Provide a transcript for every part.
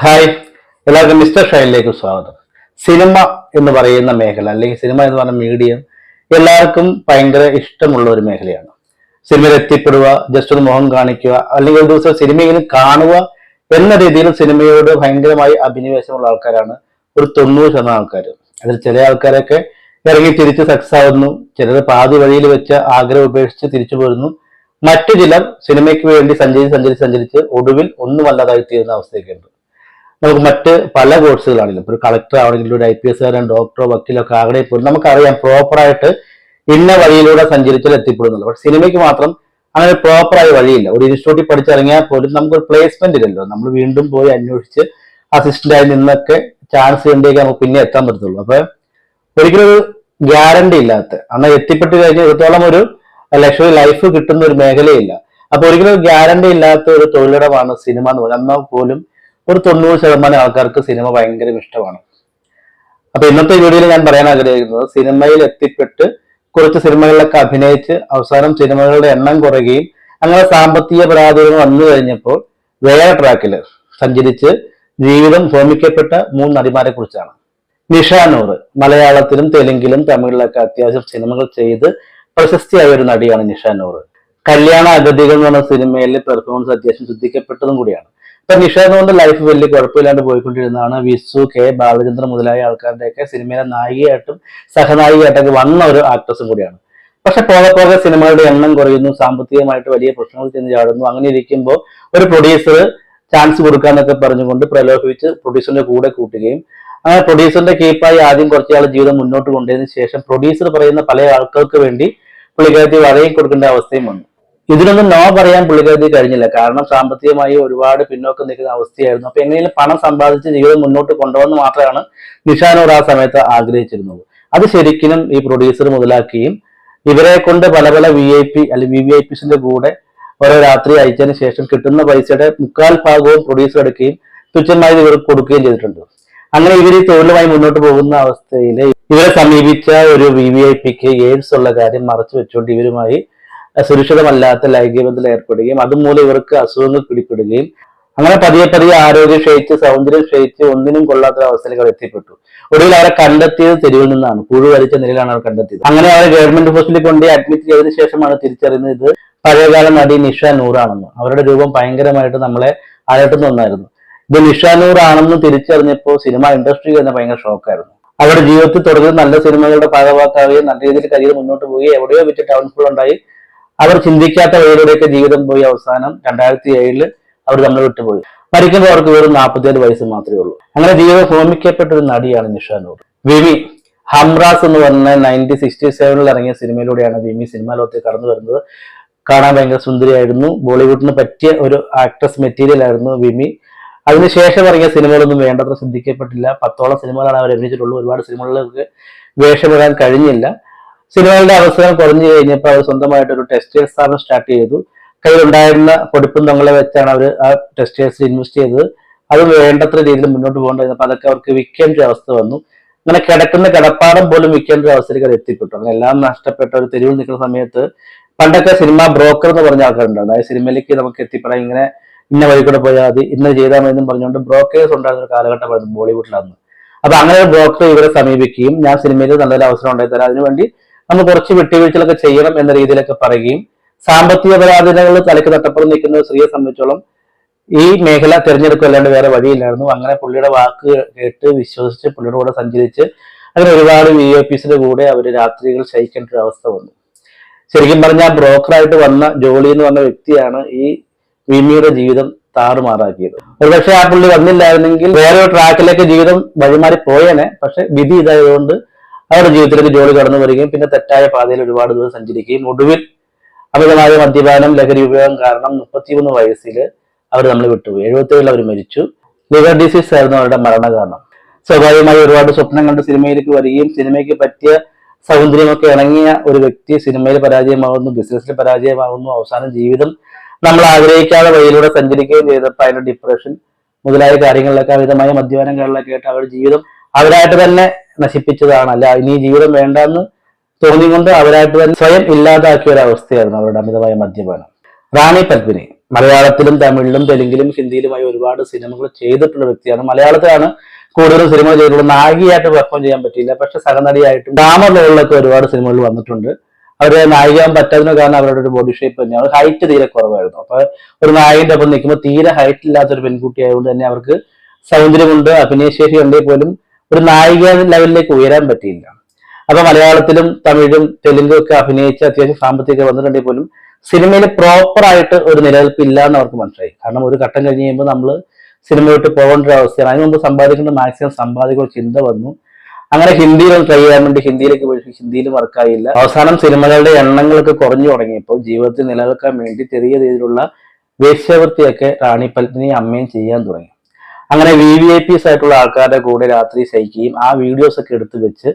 Hi എല്ലാവർക്കും mister ഷൈലിലേക്ക് സ്വാഗതം. Cinema എന്ന് പറയുന്ന മേഖല അല്ലെങ്കിൽ സിനിമ എന്ന് പറയുന്ന മീഡിയം എല്ലാവർക്കും ഭയങ്കര ഇഷ്ടമുള്ള ഒരു മേഖലയാണ്. സിനിമയിൽ എത്തിപ്പെടുക ജസ്റ്റ് ഒരു മുഖം കാണിക്കുക അല്ലെങ്കിൽ ഒരു ദിവസം സിനിമയിൽ കാണുക എന്ന രീതിയിൽ സിനിമയോട് ഭയങ്കരമായി അഭിനിവേശമുള്ള ആൾക്കാരാണ് ഒരു തൊണ്ണൂറ് ശതമാനം ആൾക്കാർ അതിൽ ചില ആൾക്കാരൊക്കെ ഇറങ്ങി തിരിച്ച് സക്സസ് ആവുന്നു ചിലർ പാതി വഴിയിൽ വെച്ച് ആഗ്രഹം ഉപേക്ഷിച്ച് തിരിച്ചു പോരുന്നു. മറ്റു ചിലർ സിനിമയ്ക്ക് വേണ്ടി സഞ്ചരിച്ച് സഞ്ചരിച്ച് സഞ്ചരിച്ച് ഒടുവിൽ ഒന്നുമല്ലാതായി തീരുന്ന അവസ്ഥയൊക്കെ ഉണ്ട് നമുക്ക് മറ്റ് പല കോഴ്സുകളാണെങ്കിലും. ഒരു കളക്ടർ ആണെങ്കിലും ഒരു ഐ പി എസ് കാരൻ ഡോക്ടറോ വക്കീലോ ഒക്കെ ആകണേ പോലും നമുക്കറിയാം പ്രോപ്പറായിട്ട് ഇന്ന വഴിയിലൂടെ സഞ്ചരിച്ചാൽ എത്തിപ്പെടുന്നുള്ളൂ പക്ഷെ സിനിമയ്ക്ക് മാത്രം അങ്ങനെ പ്രോപ്പറായ വഴിയില്ല. ഒരു ഇൻസ്റ്റിറ്റ്യൂട്ടിൽ പഠിച്ചിറങ്ങിയാൽ പോലും നമുക്കൊരു പ്ലേസ്മെന്റ് ഇല്ലല്ലോ. നമ്മൾ വീണ്ടും പോയി അന്വേഷിച്ച് അസിസ്റ്റന്റായി നിന്നൊക്കെ ചാൻസ് ഉണ്ടെങ്കിൽ നമുക്ക് പിന്നെ എത്താൻ പറ്റത്തുള്ളൂ. അപ്പൊ ഒരിക്കലും ഒരു ഗ്യാരണ്ടി ഇല്ലാത്ത അന്ന് എത്തിപ്പെട്ട് കഴിഞ്ഞാൽ ഇടത്തോളം ഒരു ലക്ഷറി ലൈഫ് കിട്ടുന്ന ഒരു മേഖലയില്ല. അപ്പൊ ഒരിക്കലും ഗ്യാരണ്ടി ഇല്ലാത്ത ഒരു തൊഴിലിടമാണ് സിനിമ എന്ന് പറയുന്നത് എന്നാൽ പോലും ഒരു തൊണ്ണൂറ് ശതമാനം ആൾക്കാർക്ക് സിനിമ ഭയങ്കര ഇഷ്ടമാണ്. അപ്പൊ ഇന്നത്തെ വീഡിയോയിൽ ഞാൻ പറയാൻ ആഗ്രഹിക്കുന്നത് സിനിമയിൽ എത്തിപ്പെട്ട് കുറച്ച് സിനിമകളിലൊക്കെ അഭിനയിച്ച് അവസാനം സിനിമകളുടെ എണ്ണം കുറയുകയും അങ്ങനെ സാമ്പത്തിക പരാതികൾ വന്നു കഴിഞ്ഞപ്പോൾ വേറെ ട്രാക്കിൽ സഞ്ചരിച്ച് ജീവിതം ഹോമിക്കപ്പെട്ട മൂന്ന് നടിമാരെ കുറിച്ചാണ്. നിഷാനൂർ മലയാളത്തിലും തെലുങ്കിലും തമിഴിലൊക്കെ അത്യാവശ്യം സിനിമകൾ ചെയ്ത് പ്രശസ്തിയായ ഒരു നടിയാണ് നിഷാനൂർ കല്യാണ അഗതികൾ എന്ന് പറഞ്ഞ സിനിമയിൽ പെർഫോമൻസ് അത്യാവശ്യം ശ്രദ്ധിക്കപ്പെട്ടതും കൂടിയാണ്. ഇപ്പൊ നിഷ കൊണ്ട് ലൈഫ് വലിയ കുഴപ്പമില്ലാണ്ട് പോയിക്കൊണ്ടിരുന്നതാണ്. വിസു കെ. ബാലചന്ദ്രൻ മുതലായ ആൾക്കാരുടെയൊക്കെ സിനിമയിലെ നായികയായിട്ടും സഹനായികയായിട്ടൊക്കെ വന്ന ഒരു ആക്ട്രസും കൂടിയാണ്. പക്ഷെ പോകെ പോകെ സിനിമകളുടെ എണ്ണം കുറയുന്നു സാമ്പത്തികമായിട്ട് വലിയ പ്രശ്നങ്ങൾ ചെന്ന് ചാടുന്നു. അങ്ങനെ ഇരിക്കുമ്പോൾ ഒരു പ്രൊഡ്യൂസർ ചാൻസ് കൊടുക്കാന്നൊക്കെ പറഞ്ഞുകൊണ്ട് പ്രലോഭിച്ച് പ്രൊഡ്യൂസറിന്റെ കൂടെ കൂട്ടുകയും അങ്ങനെ പ്രൊഡ്യൂസറിന്റെ കീപ്പായി ആദ്യം കുറച്ചാൾ ജീവിതം മുന്നോട്ട് കൊണ്ടുപോയതിനു ശേഷം പ്രൊഡ്യൂസർ പറയുന്ന പല ആൾക്കാർക്ക് വേണ്ടി പുള്ളിക്കാരത്തി വരയും കൊടുക്കേണ്ട അവസ്ഥയും വന്നു. ഇതിനൊന്നും നോ പറയാൻ പുള്ളിക്കാരി കഴിഞ്ഞില്ല. കാരണം സാമ്പത്തികമായി ഒരുപാട് പിന്നോക്കം നിൽക്കുന്ന അവസ്ഥയായിരുന്നു. അപ്പൊ എങ്ങനെയും പണം സമ്പാദിച്ച് ജീവിതം മുന്നോട്ട് കൊണ്ടുപോകുന്ന മാത്രമാണ് നിഷാനൂർ ആ സമയത്ത് ആഗ്രഹിച്ചിരുന്നത്. അത് ശരിക്കും ഈ പ്രൊഡ്യൂസർ മുതലാക്കുകയും ഇവരെ കൊണ്ട് പല പല വി ഐ പി അല്ലെങ്കിൽ വി വി ഐ പിസിന്റെ കൂടെ ഓരോ രാത്രി അയച്ചതിന് ശേഷം കിട്ടുന്ന പൈസയുടെ മുക്കാൽ ഭാഗവും പ്രൊഡ്യൂസർ എടുക്കുകയും തുച്ഛമായി ഇവർക്ക് കൊടുക്കുകയും ചെയ്തിട്ടുണ്ട്. അങ്ങനെ ഇവർ ഈ തൊഴിലുമായി മുന്നോട്ട് പോകുന്ന അവസ്ഥയിൽ ഇവരെ സമീപിച്ച ഒരു വി വി ഐ പിക്ക് എയ്ഡ്സ് ഉള്ള കാര്യം മറച്ചു വെച്ചുകൊണ്ട് ഇവരുമായി സുരക്ഷിതമല്ലാത്ത ലൈംഗിക ബന്ധത്തിൽ ഏർപ്പെടുകയും അതുമൂലം ഇവർക്ക് അസുഖങ്ങൾ പിടിപ്പെടുകയും അങ്ങനെ പതിയെ പതിയെ ആരോഗ്യം ക്ഷയിച്ച് സൗന്ദര്യം ക്ഷയിച്ച് ഒന്നിനും കൊള്ളാത്ത അവസ്ഥയിലേക്ക് അവർ എത്തിപ്പെട്ടു. ഒടുവിൽ അവരെ കണ്ടെത്തിയത് തെരുവിൽ നിന്നാണ്. പുഴു വലിച്ച നിലയിലാണ് അവർ കണ്ടെത്തിയത്. അങ്ങനെ അവരെ ഗവൺമെന്റ് ഹോസ്പിറ്റലിൽ കൊണ്ട് അഡ്മിറ്റ് ചെയ്തതിനു ശേഷമാണ് തിരിച്ചറിയുന്നത് ഇത് പഴയകാല നടി നിഷ നൂറാണെന്ന്. അവരുടെ രൂപം ഭയങ്കരമായിട്ട് നമ്മളെ അലട്ടുന്ന ഒന്നായിരുന്നു. ഇത് നിഷ നൂറാണെന്ന് തിരിച്ചറിഞ്ഞപ്പോൾ സിനിമ ഇൻഡസ്ട്രി തന്നെ ഭയങ്കര ഷോക്കായിരുന്നു. അവരുടെ ജീവിതത്തിൽ തുടർന്ന് നല്ല സിനിമകളുടെ ഭാഗമാക്കാവുകയും നല്ല രീതിയിൽ കരിയർ മുന്നോട്ട് പോവുകയും എവിടെയോ വെച്ച് ടൗൺഫുൾ ഉണ്ടായി. അവർ ചിന്തിക്കാത്ത വഴിയിലൂടെയൊക്കെ ജീവിതം പോയി അവസാനം രണ്ടായിരത്തി ഏഴിൽ അവർ നമ്മളെ വിട്ടുപോയി. മരിക്കുമ്പോൾ അവർക്ക് വെറും നാൽപ്പത്തിയേഴ് വയസ്സ് മാത്രമേ ഉള്ളൂ. അങ്ങനെ ജീവിതം ഹോമിക്കപ്പെട്ട ഒരു നടിയാണ് നിഷാനൂർ. വിമി ഹംറാസ് എന്ന് പറഞ്ഞ നയന്റീൻ സിക്സ്റ്റി സെവനിൽ ഇറങ്ങിയ സിനിമയിലൂടെയാണ് വിമി സിനിമാ ലോകത്തേക്ക് കടന്നു വരുന്നത്. കാണാൻ ഭയങ്കര സുന്ദരിയായിരുന്നു. ബോളിവുഡിന് പറ്റിയ ഒരു ആക്ട്രസ് മെറ്റീരിയൽ ആയിരുന്നു വിമി അതിനുശേഷം ഇറങ്ങിയ സിനിമകളൊന്നും വേണ്ടത്ര ശ്രദ്ധിക്കപ്പെട്ടില്ല. പത്തോളം സിനിമകളാണ് അവർ അഭിനയിച്ചിട്ടുള്ളൂ ഒരുപാട് സിനിമകളിലൊക്കെ വേഷമിടാൻ കഴിഞ്ഞില്ല. സിനിമകളുടെ അവസരം കുറഞ്ഞു കഴിഞ്ഞപ്പോൾ അവർ സ്വന്തമായിട്ട് ഒരു ടെക്സ്റ്റൈൽ സ്ഥാപനം സ്റ്റാർട്ട് ചെയ്തു. കയ്യിലുണ്ടായിരുന്ന പൊടിപ്പും തങ്ങളെ വെച്ചാണ് അവർ ആ ടെക്സ്റ്റൈൽസിൽ ഇൻവെസ്റ്റ് ചെയ്തത്. അത് വേണ്ടത്ര രീതിയിൽ മുന്നോട്ട് പോകേണ്ടിരുന്നപ്പോൾ അതൊക്കെ അവർക്ക് വിൽക്കേണ്ട ഒരു അവസ്ഥ വന്നു. അങ്ങനെ കിടക്കുന്ന കിടപ്പാടം പോലും വിൽക്കേണ്ട ഒരു അത് എത്തിപ്പെട്ടു. അങ്ങനെ എല്ലാം നഷ്ടപ്പെട്ട ഒരു തെരുവിൽ നിൽക്കുന്ന സമയത്ത് പണ്ടൊക്കെ സിനിമ ബ്രോക്കർ എന്ന് പറഞ്ഞ ആൾക്കാരുണ്ടായിരുന്നു. അതായത് സിനിമയിലേക്ക് നമുക്ക് എത്തിപ്പെടാൻ ഇങ്ങനെ ഇന്ന വഴി കൂടെ പോയാൽ മതി ഇന്ന് ചെയ്താൽ മതി എന്നും പറഞ്ഞുകൊണ്ട് ബ്രോക്കേഴ്സ് ഉണ്ടായിരുന്ന ഒരു കാലഘട്ടമായിരുന്നു ബോളിവുഡിലാണ് അപ്പൊ അങ്ങനെ ഒരു ബ്രോക്കർ ഇവരെ സമീപിക്കുകയും ഞാൻ സിനിമയിൽ നല്ലൊരു അവസരം ഉണ്ടായി തരാം അതിനുവേണ്ടി നമ്മൾ കുറച്ച് വിട്ടുവീഴ്ചകളൊക്കെ ചെയ്യണം എന്ന രീതിയിലൊക്കെ പറയുകയും സാമ്പത്തിക പരാധീനകൾ തലയ്ക്ക് തട്ടപ്പുറം നിൽക്കുന്ന സ്ത്രീയെ സംബന്ധിച്ചോളം ഈ മേഖല തിരഞ്ഞെടുക്കുക അല്ലാണ്ട് വേറെ വഴിയില്ലായിരുന്നു. അങ്ങനെ പുള്ളിയുടെ വാക്ക് കേട്ട് വിശ്വസിച്ച് പുള്ളിയുടെ കൂടെ സഞ്ചരിച്ച് അങ്ങനെ ഒരുപാട് വി ഒ പിസിന്റെ കൂടെ അവർ രാത്രികൾ ശയിക്കേണ്ട ഒരു അവസ്ഥ വന്നു. ശരിക്കും പറഞ്ഞാൽ ബ്രോക്കറായിട്ട് വന്ന ജോളി എന്ന് പറഞ്ഞ വ്യക്തിയാണ് ഈ വിമിയുടെ ജീവിതം താറുമാറാക്കിയത്. ഒരുപക്ഷെ ആ പുള്ളി വന്നില്ലായിരുന്നെങ്കിൽ വേറെ ട്രാക്കിലേക്ക് ജീവിതം വഴിമാറി പോയേനെ. പക്ഷെ വിധി ഇതായതുകൊണ്ട് അവരുടെ ജീവിതത്തിലേക്ക് ജോലി കടന്നു വരികയും പിന്നെ തെറ്റായ പാതയിൽ ഒരുപാട് ദൂരം സഞ്ചരിക്കുകയും ഒടുവിൽ അമിതമായ മദ്യപാനം ലഹരി ഉപയോഗം കാരണം മുപ്പത്തിമൂന്ന് വയസ്സിൽ അവർ നമ്മൾ വിട്ടുപോയി. എഴുപത്തേഴിൽ അവർ മരിച്ചു. ലിവർ ഡിസീസ് ആയിരുന്നു അവരുടെ മരണകാരണം. സ്വാഭാവികമായി ഒരുപാട് സ്വപ്നം കണ്ട് സിനിമയിലേക്ക് വരികയും സിനിമയ്ക്ക് പറ്റിയ സൗന്ദര്യമൊക്കെ ഇണങ്ങിയ ഒരു വ്യക്തി സിനിമയിൽ പരാജയമാകുന്നു ബിസിനസ്സിൽ പരാജയമാകുന്നു അവസാനം ജീവിതം നമ്മൾ ആഗ്രഹിക്കാതെ വഴിയിലൂടെ സഞ്ചരിക്കുകയും ചെയ്തപ്പോൾ അതിന്റെ ഡിപ്രഷൻ മുതലായ കാര്യങ്ങളിലൊക്കെ അമിതമായ മദ്യപാനങ്ങളിലൊക്കെ ആയിട്ട് അവരുടെ ജീവിതം അവരായിട്ട് തന്നെ നശിപ്പിച്ചതാണ്. അല്ല ഇനി ജീവിതം വേണ്ടെന്ന് തോന്നിക്കൊണ്ട് അവരായിട്ട് തന്നെ സ്വയം ഇല്ലാതാക്കിയ ഒരു അവസ്ഥയായിരുന്നു അവരുടെ അമിതമായ മദ്യപാനം. റാണി പത്മിനി മലയാളത്തിലും തമിഴിലും തെലുങ്കിലും ഹിന്ദിയിലുമായി ഒരുപാട് സിനിമകൾ ചെയ്തിട്ടുള്ള വ്യക്തിയാണ്. മലയാളത്തിലാണ് കൂടുതലും സിനിമകൾ ചെയ്തിട്ടുള്ളത്. നായികയായിട്ട് പെർഫോം ചെയ്യാൻ പറ്റിയില്ല. പക്ഷെ സഹനടിയായിട്ടും ഡാമർ റോളിലൊക്കെ ഒരുപാട് സിനിമകൾ വന്നിട്ടുണ്ട്. അവരെ നായികാൻ പറ്റാതിന് കാരണം അവരുടെ ഒരു ബോഡി ഷേപ്പ് തന്നെയാണ്. ഹൈറ്റ് തീരെ കുറവായിരുന്നു. അപ്പൊ ഒരു നായികന്റെ ഒപ്പം നിൽക്കുമ്പോൾ തീരെ ഹൈറ്റ് ഇല്ലാത്ത ഒരു പെൺകുട്ടി ആയതുകൊണ്ട് തന്നെ അവർക്ക് സൗന്ദര്യമുണ്ട്. അഭിനയശേഷി ഉണ്ടെങ്കിൽ പോലും ഒരു നായിക ലെവലിലേക്ക് ഉയരാൻ പറ്റിയില്ല. അപ്പൊ മലയാളത്തിലും തമിഴും തെലുങ്കും ഒക്കെ അഭിനയിച്ച് അത്യാവശ്യം സാമ്പത്തിക വന്നിട്ടുണ്ടെങ്കിൽ പോലും സിനിമയിൽ പ്രോപ്പർ ആയിട്ട് ഒരു നിലനിൽപ്പ് ഇല്ല എന്ന് അവർക്ക് മനസ്സിലായി. കാരണം ഒരു ഘട്ടം കഴിഞ്ഞ് കഴിയുമ്പോൾ നമ്മൾ സിനിമ വിട്ട് പോകേണ്ട ഒരു അവസ്ഥയാണ്. അതിന് മുമ്പ് സമ്പാദിക്കേണ്ട മാക്സിമം സമ്പാദിക്കുന്ന ചിന്ത വന്നു. അങ്ങനെ ഹിന്ദിയിൽ ട്രൈ ചെയ്യാൻ വേണ്ടി ഹിന്ദിയിലേക്ക് പോയി ഹിന്ദിയിൽ വർക്കായില്ല അവസാനം സിനിമകളുടെ എണ്ണങ്ങളൊക്കെ കുറഞ്ഞു തുടങ്ങിയപ്പോൾ ജീവിതത്തിൽ നിലനിൽക്കാൻ വേണ്ടി ചെറിയ രീതിയിലുള്ള വേശ്യാവൃത്തിയൊക്കെ റാണി പത്മിനി അമ്മയും ചെയ്യാൻ തുടങ്ങി. അങ്ങനെ വി വി ഐ പീസ് ആയിട്ടുള്ള ആൾക്കാരുടെ കൂടെ രാത്രി ശയിക്കുകയും ആ വീഡിയോസ് ഒക്കെ എടുത്തു വെച്ച്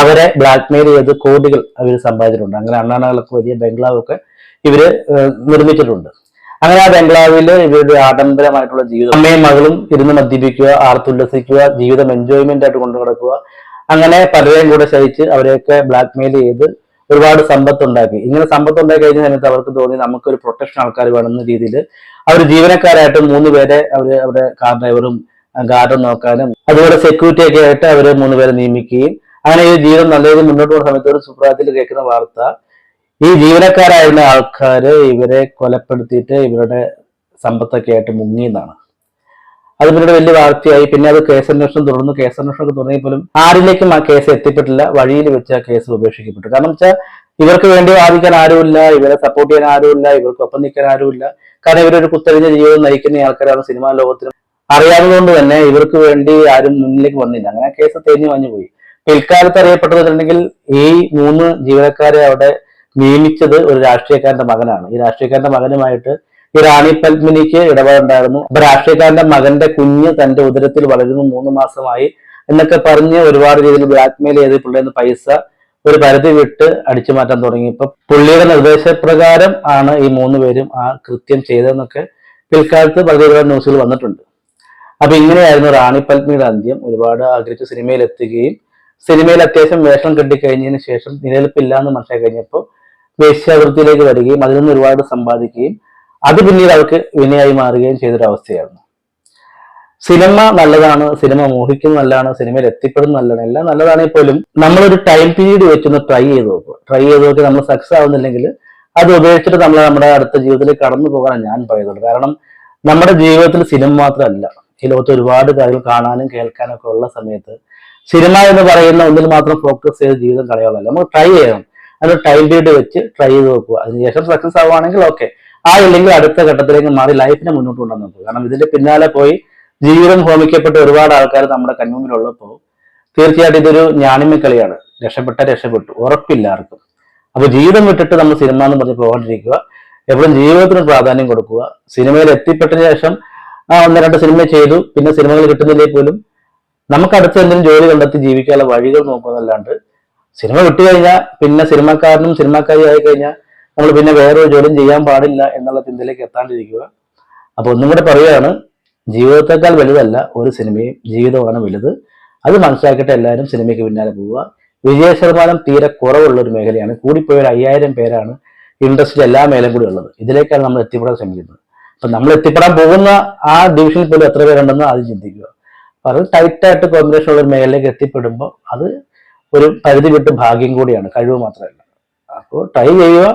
അവരെ ബ്ലാക്ക്മെയിൽ ചെയ്ത് കോടികൾ അവർ സമ്പാദിച്ചിട്ടുണ്ട്. അങ്ങനെ അണ്ണാണകളൊക്കെ വലിയ ബംഗ്ലാവൊക്കെ ഇവർ നിർമ്മിച്ചിട്ടുണ്ട്. അങ്ങനെ ആ ബംഗ്ലാവിൽ ഇവരുടെ ആഡംബരമായിട്ടുള്ള ജീവിതം അമ്മയും മകളും ഇരുന്ന് മദ്യപിക്കുക ആർത്തുല്ലസിക്കുക ജീവിതം എൻജോയ്മെന്റ് ആയിട്ട് കൊണ്ടു നടക്കുക അങ്ങനെ പലരെയും കൂടെ ശയിച്ച് അവരെയൊക്കെ ബ്ലാക്ക്മെയിൽ ചെയ്ത് ഒരുപാട് സമ്പത്ത് ഉണ്ടാക്കി ഇങ്ങനെ സമ്പത്ത് ഉണ്ടാക്കി കഴിഞ്ഞ സമയത്ത് അവർക്ക് തോന്നി നമുക്കൊരു പ്രൊട്ടക്ഷൻ ആൾക്കാർ വേണമെന്ന രീതിയിൽ അവർ ജീവനക്കാരായിട്ട് മൂന്ന് പേരെ അവർ അവരുടെ കാർ ഡ്രൈവറും ഗാർഡൻ നോക്കാനും അതുപോലെ സെക്യൂരിറ്റി ഒക്കെ ആയിട്ട് അവർ മൂന്ന് പേരെ നിയമിക്കുകയും അങ്ങനെ ഈ ജീവിതം നല്ല രീതിയിൽ മുന്നോട്ട് പോകുന്ന സമയത്ത് ഒരു സുപ്രഭാതത്തിൽ കേൾക്കുന്ന വാർത്ത ഈ ജീവനക്കാരായിരുന്ന ആൾക്കാര് ഇവരെ കൊലപ്പെടുത്തിയിട്ട് ഇവരുടെ സമ്പത്തൊക്കെ ആയിട്ട് മുങ്ങി എന്നാണ്. അത് പിന്നീട് വലിയ വാർത്തയായി. പിന്നെ അത് കേസന്വേഷണം തുടർന്നു. കേസന്വേഷണം തുടങ്ങിയ പോലും ആരിലേക്കും ആ കേസ് എത്തിപ്പെട്ടില്ല. വഴിയിൽ വെച്ച് ആ കേസ് ഉപേക്ഷിക്കപ്പെട്ടു. കാരണം വെച്ചാൽ ഇവർക്ക് വേണ്ടി വാദിക്കാൻ ആരുമില്ല. ഇവരെ സപ്പോർട്ട് ചെയ്യാൻ ആരുമില്ല. ഇവർക്ക് ഒപ്പം നിൽക്കാൻ ആരുമില്ല. കാരണം ഇവരൊരു കുത്തരിഞ്ഞ ജീവിതം നയിക്കുന്ന ആൾക്കാരാണ് സിനിമാ ലോകത്തിലും. അറിയാവുന്നതുകൊണ്ട് തന്നെ ഇവർക്ക് വേണ്ടി ആരും മുന്നിലേക്ക് വന്നില്ല. അങ്ങനെ കേസ് തേഞ്ഞു മഞ്ഞു പോയി. പിൽക്കാലത്ത് അറിയപ്പെട്ടതുണ്ടെങ്കിൽ ഈ മൂന്ന് ജീവനക്കാരെ അവിടെ നിയമിച്ചത് ഒരു രാഷ്ട്രീയക്കാരന്റെ മകനാണ്. ഈ രാഷ്ട്രീയക്കാരന്റെ മകനുമായിട്ട് ഈ റാണി പത്മിനിക്ക് ഇടപാടുണ്ടായിരുന്നു. അപ്പൊ രാഷ്ട്രീയക്കാരന്റെ മകന്റെ കുഞ്ഞ് തന്റെ ഉദരത്തിൽ വളരുന്നു മൂന്ന് മാസമായി എന്നൊക്കെ പറഞ്ഞ് ഒരുപാട് രീതിയിൽ ബ്ലാക്ക്മെയിൽ ചെയ്ത് പുള്ളിയെന്ന് പൈസ ഒരു പരിധി വിട്ട് അടിച്ചു മാറ്റാൻ തുടങ്ങി. ഇപ്പൊ പുള്ളിയുടെ നിർദ്ദേശപ്രകാരം ആണ് ഈ മൂന്ന് പേരും ആ കൃത്യം ചെയ്തതെന്നൊക്കെ പിൽക്കാലത്ത് ഒരുപാട് ന്യൂസുകൾ വന്നിട്ടുണ്ട്. അപ്പൊ ഇങ്ങനെയായിരുന്നു റാണി പത്മിയുടെ അന്ത്യം. ഒരുപാട് ആഗ്രഹിച്ച് സിനിമയിൽ എത്തുകയും സിനിമയിൽ അത്യാവശ്യം വേഷം കെട്ടിക്കഴിഞ്ഞതിന് ശേഷം നിലനിൽപ്പില്ല എന്ന് മനസ്സിലാക്കി കഴിഞ്ഞപ്പോൾ വേശ്യാവൃത്തിയിലേക്ക് വരികയും അതിൽ നിന്ന് ഒരുപാട് സമ്പാദിക്കുകയും അത് പിന്നീട് അവർക്ക് വിനയായി മാറുകയും ചെയ്തൊരവസ്ഥയായിരുന്നു. സിനിമ നല്ലതാണ് സിനിമ മോഹിക്കുന്ന നല്ലതാണ് സിനിമയിൽ എത്തിപ്പെടുന്ന നല്ലതാണ് എല്ലാം നല്ലതാണെങ്കിൽ പോലും നമ്മളൊരു ടൈം പീരീഡ് വെച്ചൊന്ന് ട്രൈ ചെയ്ത് നോക്കുക. ട്രൈ ചെയ്ത് നോക്കി നമ്മൾ സക്സസ് ആവുന്നില്ലെങ്കിൽ അത് ഉപയോഗിച്ചിട്ട് നമ്മൾ നമ്മുടെ അടുത്ത ജീവിതത്തിൽ കടന്നു പോകാനാണ് ഞാൻ പറയുന്നത്. കാരണം നമ്മുടെ ജീവിതത്തിൽ സിനിമ മാത്രമല്ല ഈ ലോകത്ത് ഒരുപാട് കാര്യങ്ങൾ കാണാനും കേൾക്കാനും ഒക്കെ ഉള്ള സമയത്ത് സിനിമ എന്ന് പറയുന്ന ഒന്നിൽ മാത്രം ഫോക്കസ് ചെയ്ത് ജീവിതം കളയാനുള്ളതല്ല നമ്മൾ ട്രൈ ചെയ്യണം. അതിന് ടൈം പീരീഡ് വെച്ച് ട്രൈ ചെയ്ത് നോക്കുക. അതിനുശേഷം സക്സസ് ആവുകയാണെങ്കിൽ ഓക്കെ ആ ഇല്ലെങ്കിൽ അടുത്ത ഘട്ടത്തിലേക്ക് മാറി ലൈഫിനെ മുന്നോട്ട് കൊണ്ടുവന്നു പോകും കാരണം ഇതിന്റെ പിന്നാലെ പോയി ജീവിതം ഹോമിക്കപ്പെട്ട ഒരുപാട് ആൾക്കാർ നമ്മുടെ കൺമുമ്പിലുള്ളപ്പോൾ തീർച്ചയായിട്ടും ഇതൊരു ഞാണിമക്കളിയാണ് രക്ഷപ്പെട്ട രക്ഷപ്പെട്ടു. ഉറപ്പില്ല ആർക്കും. അപ്പൊ ജീവിതം വിട്ടിട്ട് നമ്മൾ സിനിമ എന്ന് പറഞ്ഞ് പോകാണ്ടിരിക്കുക. എപ്പോഴും ജീവിതത്തിന് പ്രാധാന്യം കൊടുക്കുക. സിനിമയിൽ എത്തിപ്പെട്ട ശേഷം ആ ഒന്ന് രണ്ട് സിനിമ ചെയ്തു. പിന്നെ സിനിമകൾ കിട്ടുന്നില്ലെങ്കിൽ പോലും നമുക്ക് അടുത്ത് എന്തെങ്കിലും ജോലി കണ്ടെത്തി ജീവിക്കാനുള്ള വഴികൾ നോക്കുന്നതല്ലാണ്ട് സിനിമ വിട്ടുകഴിഞ്ഞാൽ പിന്നെ സിനിമക്കാരനും സിനിമക്കാരി ആയി കഴിഞ്ഞാൽ നമ്മൾ പിന്നെ വേറെ ഒരു ജോലിയും ചെയ്യാൻ പാടില്ല എന്നുള്ള ചിന്തയിലേക്ക് എത്താണ്ടിരിക്കുക. അപ്പോൾ ഒന്നും കൂടെ പറയുകയാണ് ജീവിതത്തെക്കാൾ വലുതല്ല ഒരു സിനിമയും ജീവിതമാണ് വലുത്. അത് മനസ്സിലാക്കിയിട്ട് എല്ലാവരും സിനിമയ്ക്ക് പിന്നാലെ പോവുക. വിജയ ശതമാനം തീരെ കുറവുള്ള ഒരു മേഖലയാണ്. കൂടിപ്പോയ ഒരു അയ്യായിരം പേരാണ് ഇൻഡസ്ട്രിയിൽ എല്ലാ മേലും കൂടി ഉള്ളത്. ഇതിലേക്കാണ് നമ്മൾ എത്തിപ്പെടാൻ ശ്രമിക്കുന്നത്. അപ്പൊ നമ്മൾ എത്തിപ്പെടാൻ പോകുന്ന ആ ഡിവിഷനിൽ പോലും എത്ര പേരുണ്ടെന്ന് ആദ്യം ചിന്തിക്കുക. അപ്പൊ അത് ടൈറ്റായിട്ട് കോമ്പിനേഷൻ ഉള്ള ഒരു മേഖലയിലേക്ക് എത്തിപ്പെടുമ്പോൾ അത് ഒരു പരിധി വിട്ട് ഭാഗ്യം കൂടിയാണ് കഴിവ് മാത്രമല്ല. അപ്പോൾ ട്രൈ ചെയ്യുക.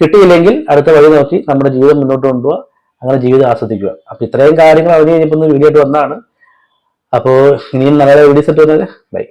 കിട്ടിയില്ലെങ്കിൽ അടുത്ത വഴി നോക്കി നമ്മുടെ ജീവിതം മുന്നോട്ട് കൊണ്ടുപോകുക അങ്ങനെ ജീവിതം ആസ്വദിക്കുക. അപ്പോൾ ഇത്രയും കാര്യങ്ങൾ അവധി കഴിഞ്ഞപ്പോൾ വീഡിയോ ആയിട്ട് വന്നതാണ്. അപ്പോൾ ഇനിയും നല്ല വീഡിയോസ് ഇട്ട് ബൈ